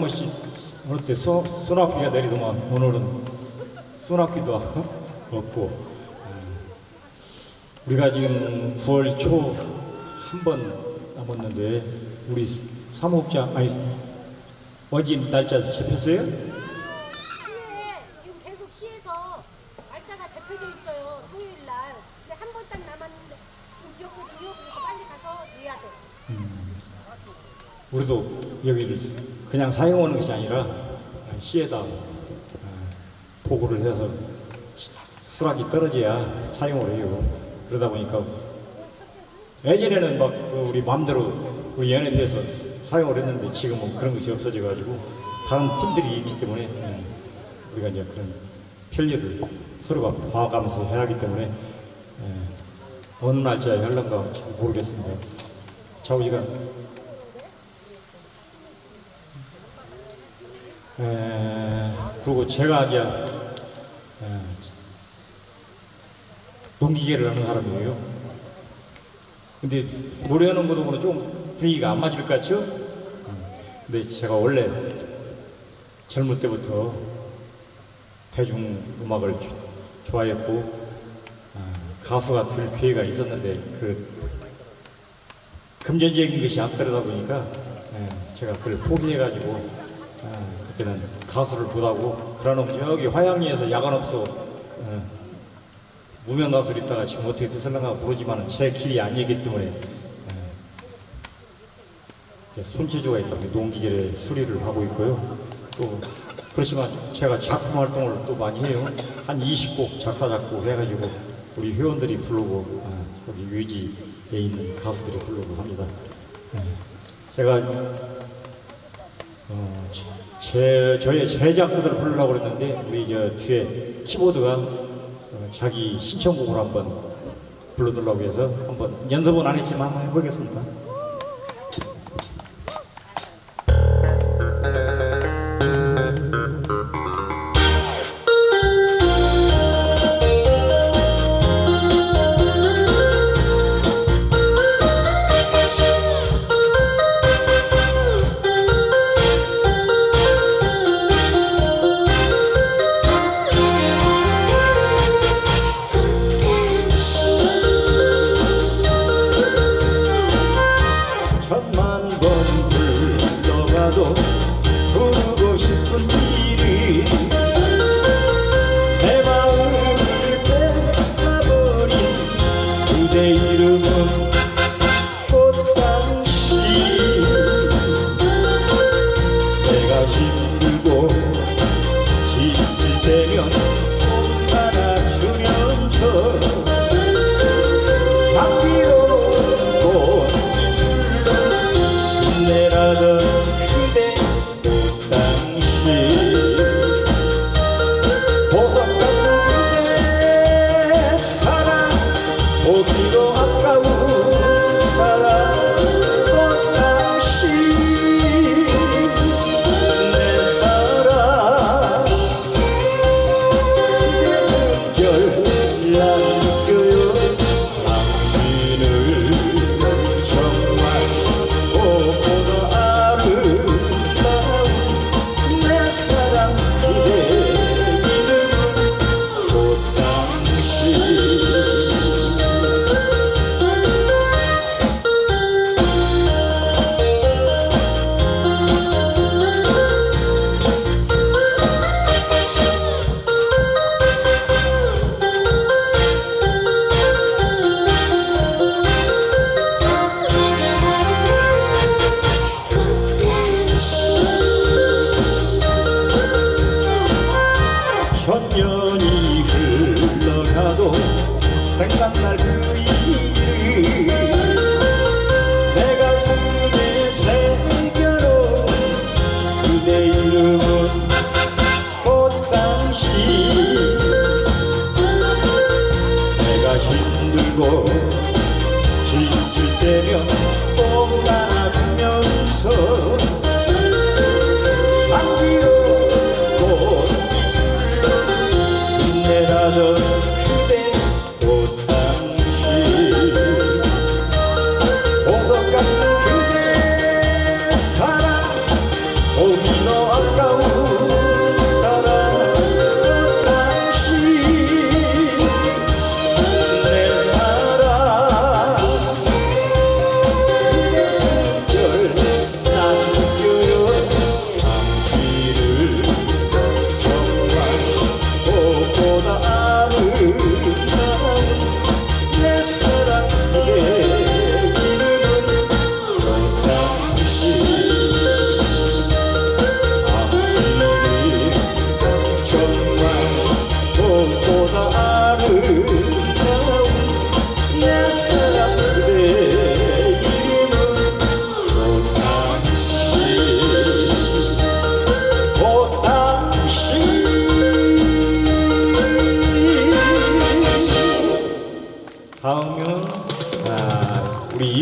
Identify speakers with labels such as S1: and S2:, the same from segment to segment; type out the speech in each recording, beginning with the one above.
S1: 번씩 오늘 때 소, 소나기가 내리더만 오늘은 소나기도 없고 음, 우리가 지금 9월 초 한 번 남았는데 우리 사무국장 아니 원진 날짜 잡혔어요?
S2: 시에 지금 계속 시에서 날짜가 잡혀져 있어요. 토요일 날. 근데 한 번 딱 남았는데 지금 비었거든요. 그래서 빨리 가서 내야 돼.
S1: 우리도 여기를 그냥 사용하는 것이 아니라 시에다 어, 보고를 해서 수락이 떨어져야 사용을 해요. 그러다 보니까 예전에는 막그 우리 마음대로 우리 연합회에서 사용을 했는데 지금은 그런 것이 없어져 가지고 다른 팀들이 있기 때문에 예, 우리가 이제 그런 편리를 서로가 봐가면서 해야 하기 때문에 예, 어느 날짜에 할런가 잘 모르겠습니다. 좌우지간 에, 그리고 제가 이제 에, 농기계를 하는 사람이에요. 근데 노래하는 것도 좀 분위기가 안 맞을 것 같죠? 음, 근데 제가 원래 젊을 때부터 대중 음악을 좋아했고 아, 가수가 될 기회가 있었는데 그 금전적인 것이 앞서다 보니까 예, 제가 그걸 포기해가지고 아, 그때는 가수를 못하고 그러는 저기 화양리에서 야간업소 예, 무명 가수로 있다가 지금 어떻게 됐을런가 모르지만 제 길이 아니기 때문에 예, 손재주가 있다면 농기계의 수리를 하고 있고요. 또 그렇지만 제가 작품 활동을 또 많이 해요. 한 20곡 작사 작곡 해가지고 우리 회원들이 부르고 아, 여기 유지에 있는 가수들이 부르고 합니다. 예. 제가 어, 제 저의 제작들을 부르려고 그랬는데 우리 저 뒤에 키보드가 어, 자기 신청곡을 한번 불러달라고 해서 한번 연습은 안 했지만 해보겠습니다. 그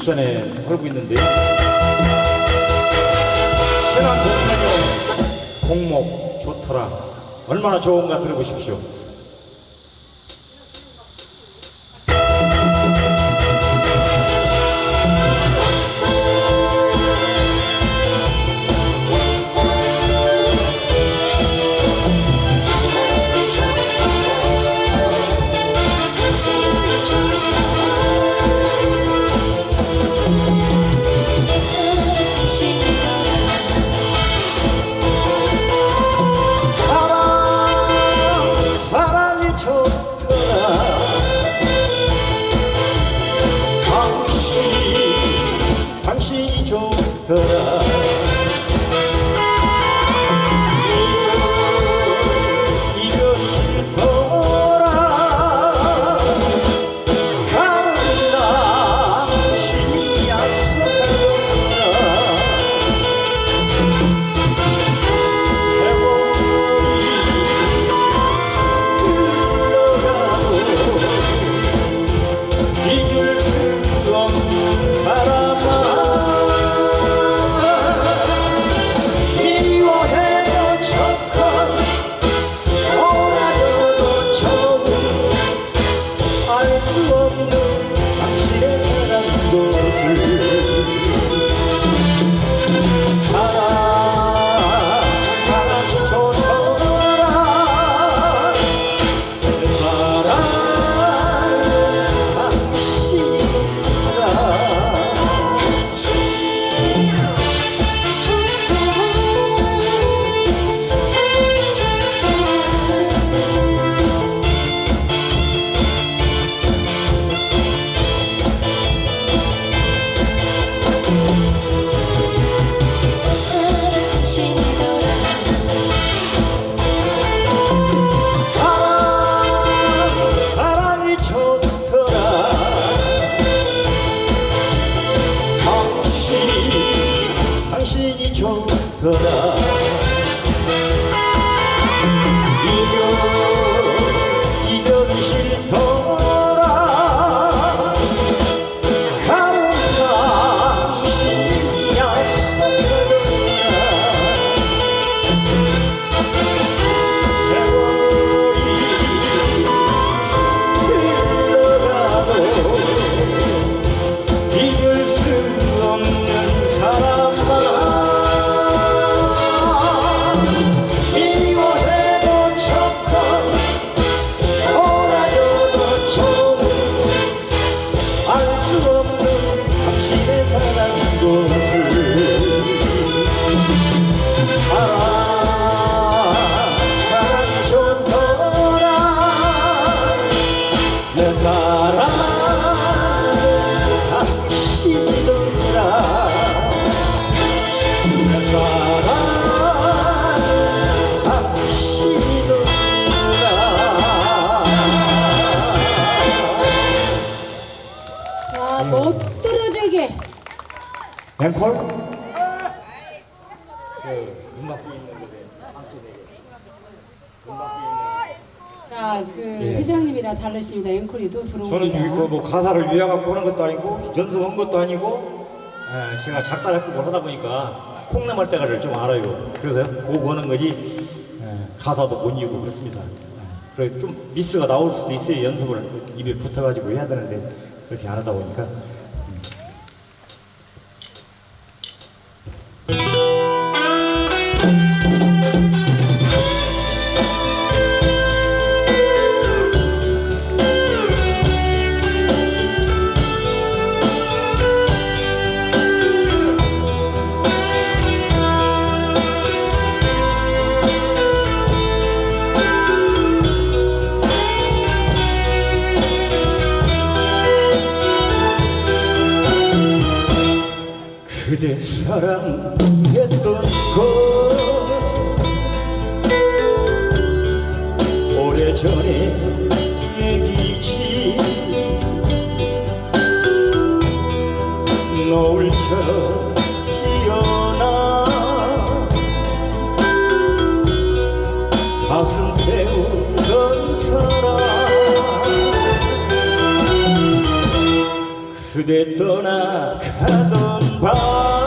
S1: 익산에 살고 있는데요. 신안 동네의 공목 좋더라 얼마나 좋은가 들어보십시오
S3: 좋
S1: 뱅콜? 그문 밖에 있는 곳에
S4: 자, 그
S1: 예.
S4: 회장님이랑 다르십니다. 앵콜이도 들어옵니다.
S1: 저는 여기 그뭐 가사를 위해갖고 하는 것도 아니고 연습한 것도 아니고 에, 제가 작사 작곡을 하다 보니까 콩나물 대가를 좀 알아요. 그래서 오고 하는 거지 에, 가사도 못 이고 그렇습니다. 에, 그래 좀 미스가 나올 수도 있어요. 연습을 입에 붙어가지고 해야 되는데 그렇게 안 하다 보니까 사랑했던 것 오래전에 얘기지. 노을처럼 피어나 가슴 태우던 사랑 그대 떠나가던 Bye.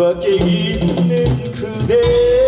S1: 밖에 있는 그대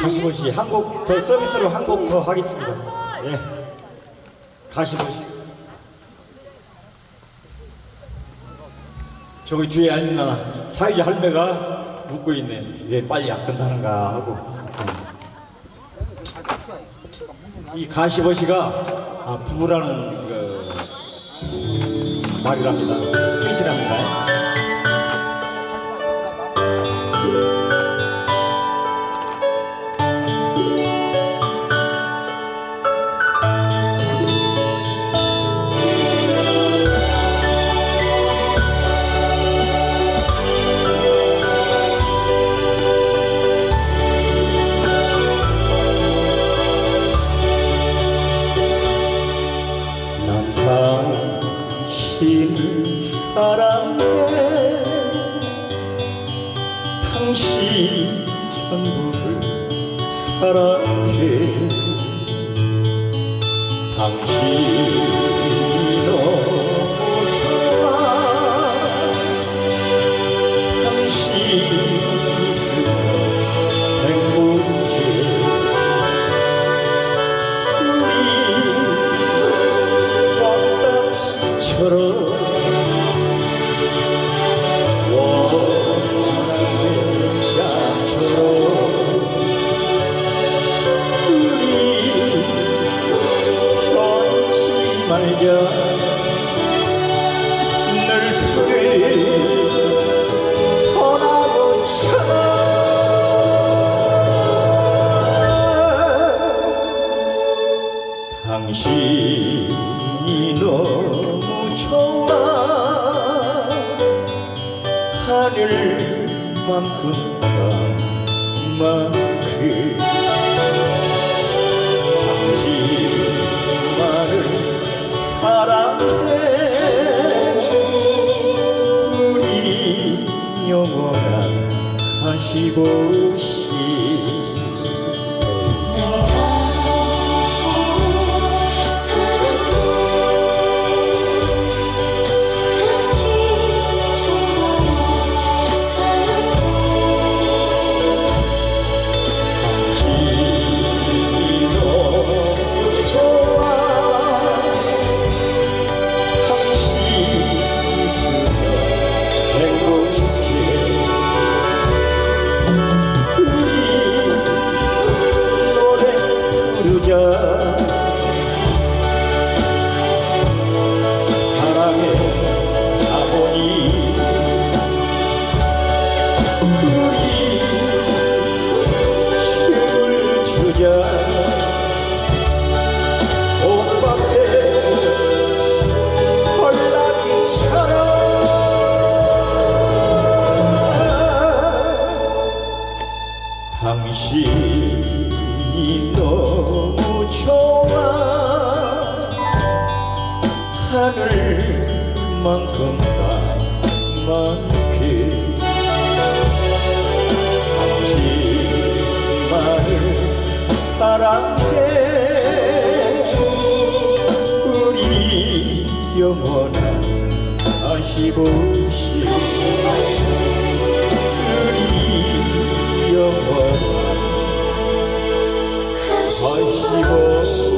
S1: 가시보 씨, 한 곡 더 서비스로 한 곡 더 하겠습니다. 예. 가시보 씨. 저기 뒤에 앉는 사회자 할매가 묻고 있네. 왜 빨리 안 끝나는가 하고. 예. 이 가시보 씨가 아, 부부라는 그 말이랍니다. 뜻이랍니다. 아시보시